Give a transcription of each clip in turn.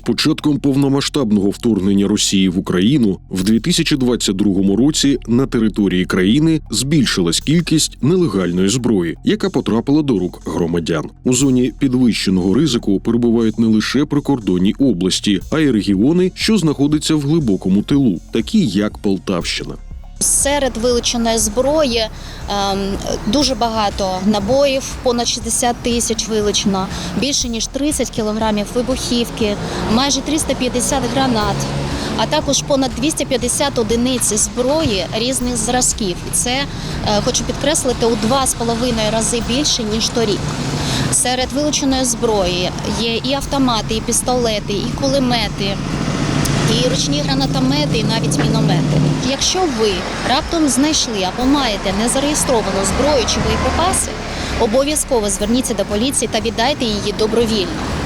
З початком повномасштабного вторгнення Росії в Україну в 2022 році на території країни збільшилась кількість нелегальної зброї, яка потрапила до рук громадян. У зоні підвищеного ризику перебувають не лише прикордонні області, а й регіони, що знаходяться в глибокому тилу, такі як Полтавщина. Серед вилученої зброї ем, дуже багато набоїв, понад 60 тисяч вилучено, більше ніж 30 кілограмів вибухівки, майже 350 гранат, а також понад 250 одиниць зброї різних зразків. Це е, хочу підкреслити у 2,5 рази більше ніж торік. Серед вилученої зброї є і автомати, і пістолети, і кулемети, і ручні гранатомети, і навіть міномети. Якщо ви раптом знайшли або маєте незареєстровану зброю чи боєприпаси, обов'язково зверніться до поліції та віддайте її добровільно.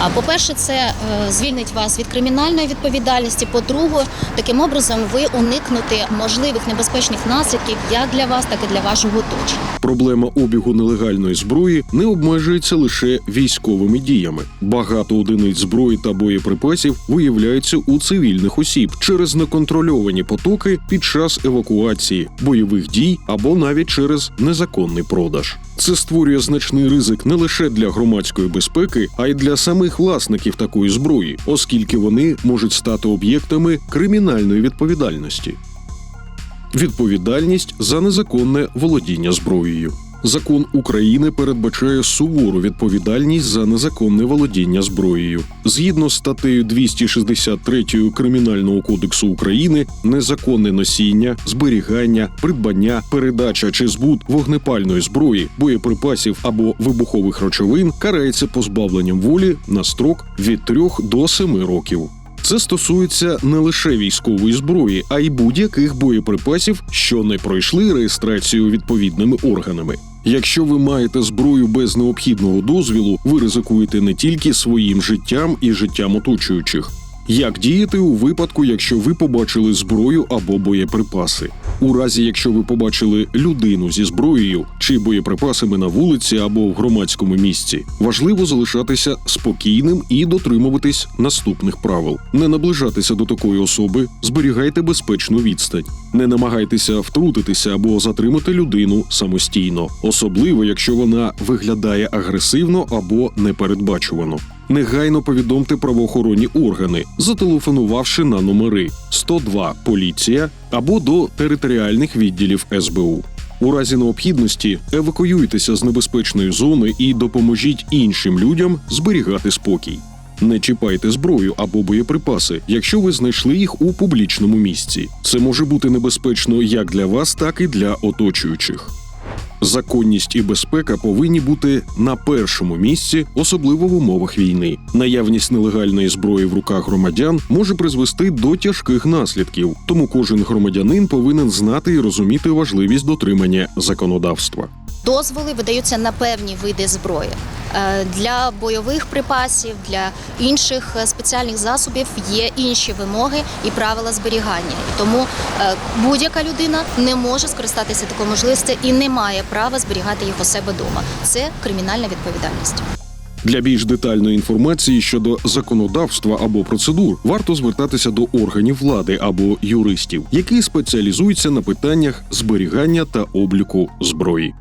А по-перше, це е, звільнить вас від кримінальної відповідальності. По-друге, таким образом ви уникнете можливих небезпечних наслідків як для вас, так і для вашого оточення. Проблема обігу нелегальної зброї не обмежується лише військовими діями. Багато одиниць зброї та боєприпасів виявляються у цивільних осіб через неконтрольовані потоки під час евакуації, бойових дій або навіть через незаконний продаж. Це створює значний ризик не лише для громадської безпеки, а й для самих власників такої зброї, оскільки вони можуть стати об'єктами кримінальної відповідальності. Відповідальність за незаконне володіння зброєю. Закон України передбачає сувору відповідальність за незаконне володіння зброєю. Згідно з статтею 263 Кримінального кодексу України, незаконне носіння, зберігання, придбання, передача чи збут вогнепальної зброї, боєприпасів або вибухових речовин карається позбавленням волі на строк від 3 до 7 років. Це стосується не лише військової зброї, а й будь-яких боєприпасів, що не пройшли реєстрацію відповідними органами. Якщо ви маєте зброю без необхідного дозвілу, ви ризикуєте не тільки своїм життям і життям оточуючих. Як діяти у випадку, якщо ви побачили зброю або боєприпаси? У разі, якщо ви побачили людину зі зброєю чи боєприпасами на вулиці або в громадському місці, важливо залишатися спокійним і дотримуватись наступних правил: не наближатися до такої особи, зберігайте безпечну відстань, не намагайтеся втрутитися або затримати людину самостійно, особливо якщо вона виглядає агресивно або непередбачувано. Негайно повідомте правоохоронні органи, зателефонувавши на номери 102 поліція або до територіальних відділів СБУ. У разі необхідності евакуюйтеся з небезпечної зони і допоможіть іншим людям зберігати спокій. Не чіпайте зброю або боєприпаси, якщо ви знайшли їх у публічному місці. Це може бути небезпечно як для вас, так і для оточуючих. Законність і безпека повинні бути на першому місці, особливо в умовах війни. Наявність нелегальної зброї в руках громадян може призвести до тяжких наслідків, тому кожен громадянин повинен знати і розуміти важливість дотримання законодавства. Дозволи видаються на певні види зброї. Е, Для бойових припасів, для інших е, спеціальних засобів є інші вимоги і правила зберігання. Тому е, будь-яка людина не може скористатися такою можливістю і не має права зберігати їх у себе вдома. Це кримінальна відповідальність. Для більш детальної інформації щодо законодавства або процедур варто звертатися до органів влади або юристів, які спеціалізуються на питаннях зберігання та обліку зброї.